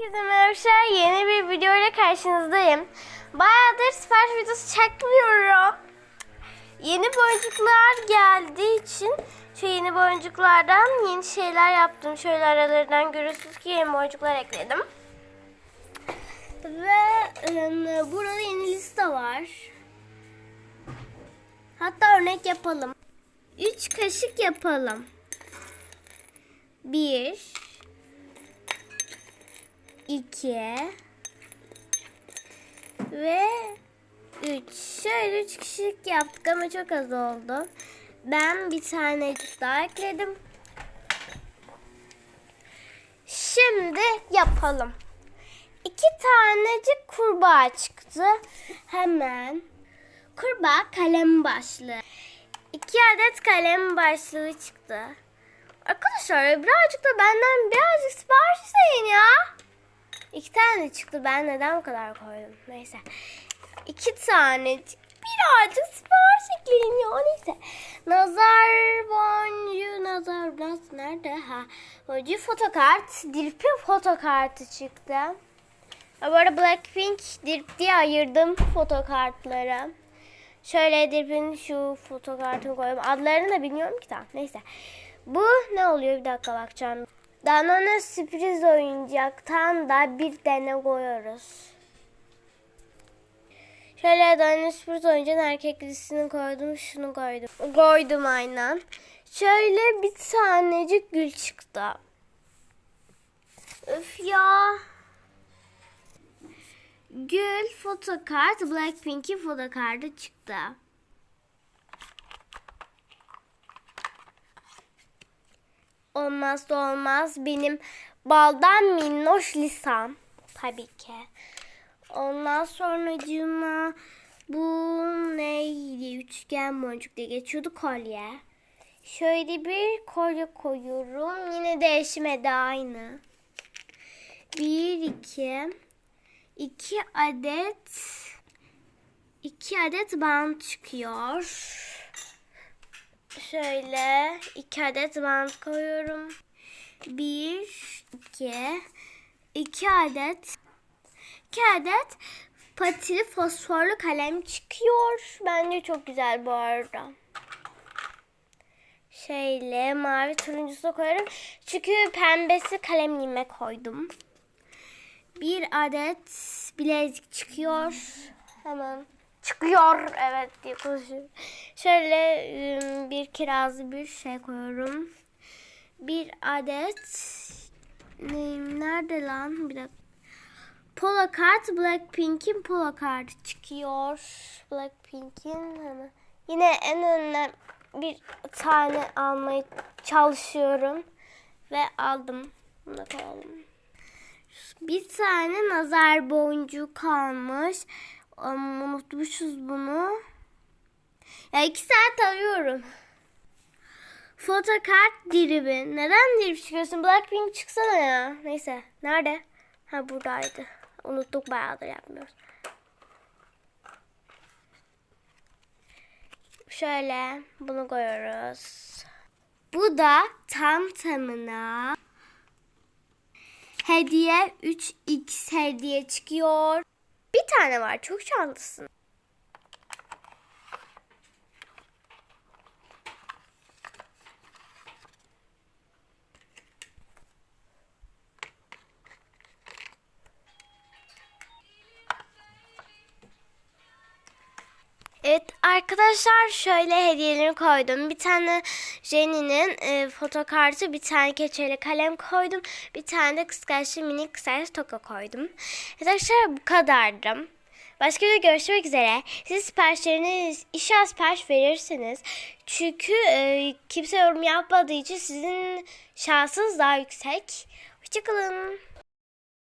Herkese merhabalar. Yeni bir video ile karşınızdayım. Bayağıdır sipariş videosu çekmiyorum. Yeni boncuklar geldiği için şu yeni boncuklardan yeni şeyler yaptım. Şöyle aralarından görüyorsunuz ki yeni boncuklar ekledim. Ve e, burada yeni liste var. Hatta örnek yapalım. 3 kaşık yapalım. 1 2 ve 3. Şöyle 3 kişilik yaptık ama çok az oldu. Ben bir tanecik daha ekledim. Şimdi yapalım. İki tanecik kurbağa çıktı. Hemen kurbağa kalem başlığı. İki adet kalem başlığı çıktı. Arkadaşlar birazcık da benden birazcık sipariş ya. Tane çıktı. Ben neden bu kadar koydum? Neyse. İki tane birazcık sipariş ekleyin ya. Neyse. Nazar boncuğu, nazar boncuğu nerede? Ha. Boncuğu fotokart. Dirp'in fotokartı çıktı. Bu arada Blackpink Dirp diye ayırdım fotokartları. Şöyle Dirp'in şu fotokartını koydum. Adlarını da bilmiyorum ki tam. Neyse. Bu ne oluyor? Bir dakika bakacağım. Danone sürpriz oyuncaktan da bir tane koyuyoruz. Şöyle Danone sürpriz oyuncağın erkek listesini koydum. Şunu koydum. Koydum aynen. Şöyle bir tanecik gül çıktı. Öf ya. Gül fotokart Blackpink'in fotokartı çıktı. Olmazsa olmaz benim baldan minnoş lisam. Tabii ki. Ondan sonra cuma bu neydi? Üçgen boncuk diye geçiyordu kolye. Şöyle bir kolye koyuyorum. Yine değişmedi aynı. Bir, iki. iki adet iki adet bant çıkıyor. Şöyle iki adet bant koyuyorum. Bir, iki, iki adet, iki adet patili fosforlu kalem çıkıyor. Bence çok güzel bu arada. Şöyle mavi turuncusu koyarım. Çünkü pembesi kalemliğime koydum. Bir adet bilezik çıkıyor. Hemen çıkıyor. Evet diye konuşuyorum. Şöyle ım, bir kirazlı bir şey koyuyorum. Bir adet ne- nerede lan? Bir dakika. Polo kart Blackpink'in polo kartı çıkıyor. Blackpink'in hemen. Yine en önüne bir tane almaya çalışıyorum. Ve aldım. Bunu da koyalım. Bir tane nazar boncuğu kalmış. Ama unutmuşuz bunu. Ya iki saat arıyorum. Fotokart diribi. Neden dirip çıkıyorsun? Blackpink çıksana ya. Neyse. Nerede? Ha buradaydı. Unuttuk bayağıdır yapmıyoruz. Şöyle bunu koyuyoruz. Bu da tam tamına hediye 3x hediye çıkıyor. Bir tane var. Çok şanslısın. Evet arkadaşlar şöyle hediyelerimi koydum. Bir tane Jenny'nin e, fotokartı, bir tane keçeli kalem koydum. Bir tane de kıskançlı minik kıskançlı toka koydum. Arkadaşlar bu kadardı. Başka bir görüşmek üzere. Siz siparişleriniz inşallah sipariş verirsiniz. Çünkü e, kimse yorum yapmadığı için sizin şansınız daha yüksek. Hoşçakalın.